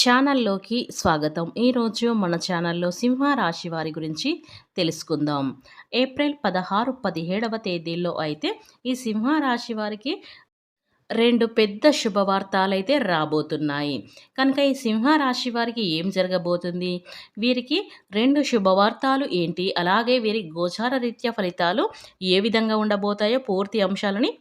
ఛానల్లోకి స్వాగతం. ఈరోజు మన ఛానల్లో సింహరాశి వారి గురించి తెలుసుకుందాం. ఏప్రిల్ పదహారు పదిహేడవ తేదీల్లో అయితే ఈ సింహ రాశి వారికి రెండు పెద్ద శుభవార్తలైతే రాబోతున్నాయి. కనుక ఈ సింహరాశి వారికి ఏం జరగబోతుంది? వీరికి రెండు శుభవార్తలు ఏంటి? అలాగే వీరి గోచార రీత్యా ఫలితాలు ఏ విధంగా ఉండబోతాయో పూర్తి అంశాలని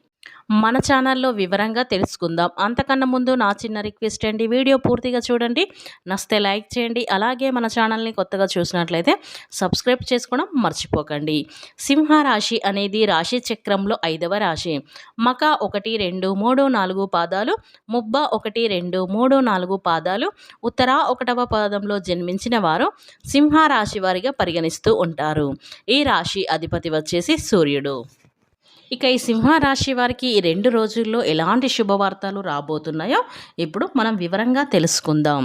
మన ఛానల్లో వివరంగా తెలుసుకుందాం. అంతకన్నా ముందు నా చిన్న రిక్వెస్ట్ అండి. వీడియో పూర్తిగా చూడండి. నస్తే లైక్ చేయండి. అలాగే మన ఛానల్ని కొత్తగా చూసినట్లయితే సబ్స్క్రైబ్ చేసుకోవడం మర్చిపోకండి. సింహరాశి అనేది రాశి చక్రంలో ఐదవ రాశి. మక ఒకటి రెండు మూడు నాలుగు పాదాలు ముబ్బ ఒకటి రెండు మూడు నాలుగు పాదాలు ఉత్తర ఒకటవ పాదంలో జన్మించిన వారు సింహరాశి వారిగా పరిగణిస్తూ ఉంటారు. ఈ రాశి అధిపతి వచ్చేసి సూర్యుడు. ఇక ఈ సింహరాశి వారికి ఈ రెండు రోజుల్లో ఎలాంటి శుభవార్తలు రాబోతున్నాయో ఇప్పుడు మనం వివరంగా తెలుసుకుందాం.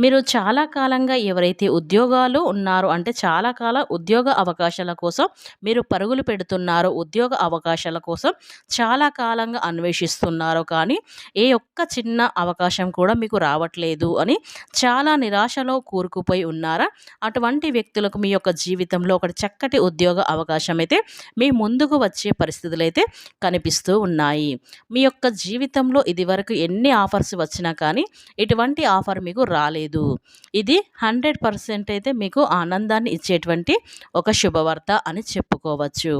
మీరు చాలా కాలంగా ఎవరైతే ఉద్యోగాలు ఉన్నారో అంటే చాలా కాల ఉద్యోగ అవకాశాల కోసం మీరు పరుగులు పెడుతున్నారో ఉద్యోగ అవకాశాల కోసం చాలా కాలంగా అన్వేషిస్తున్నారో కానీ ఏ ఒక్క చిన్న అవకాశం కూడా మీకు రావట్లేదు అని చాలా నిరాశలో కూరుకుపోయి ఉన్నారా? అటువంటి వ్యక్తులకు మీ యొక్క జీవితంలో ఒక చక్కటి ఉద్యోగ అవకాశం అయితే మీ ముందుకు వచ్చే పరిస్థితులు అయితే కనిపిస్తూ ఉన్నాయి. మీ యొక్క జీవితంలో ఇదివరకు ఎన్ని ఆఫర్స్ వచ్చినా కానీ ఎటువంటి ఆఫర్ మీకు రాలేదు. ఇది హండ్రెడ్ పర్సెంట్ అయితే మీకు ఆనందాన్ని ఇచ్చేటువంటి ఒక శుభవార్త అని చెప్పుకోవచ్చు.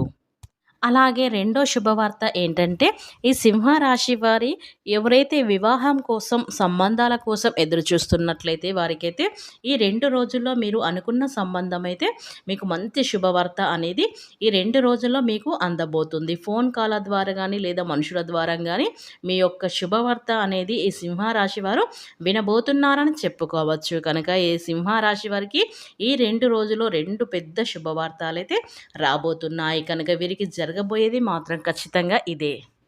అలాగే రెండో శుభవార్త ఏంటంటే ఈ సింహరాశి వారి ఎవరైతే వివాహం కోసం సంబంధాల కోసం ఎదురు చూస్తున్నట్లయితే వారికైతే ఈ రెండు రోజుల్లో మీరు అనుకున్న సంబంధం అయితే మీకు మంచి శుభవార్త అనేది ఈ రెండు రోజుల్లో మీకు అందబోతుంది. ఫోన్ కాల్ ద్వారా కానీ లేదా మనుషుల ద్వారా కానీ మీ యొక్క శుభవార్త అనేది ఈ సింహరాశి వారు వినబోతున్నారని చెప్పుకోవచ్చు. కనుక ఈ సింహరాశి వారికి ఈ రెండు రోజుల్లో రెండు పెద్ద శుభవార్తలు అయితే రాబోతున్నాయి. కనుక వీరికి జరగబోయేది మాత్రం ఖచ్చితంగా ఇదే.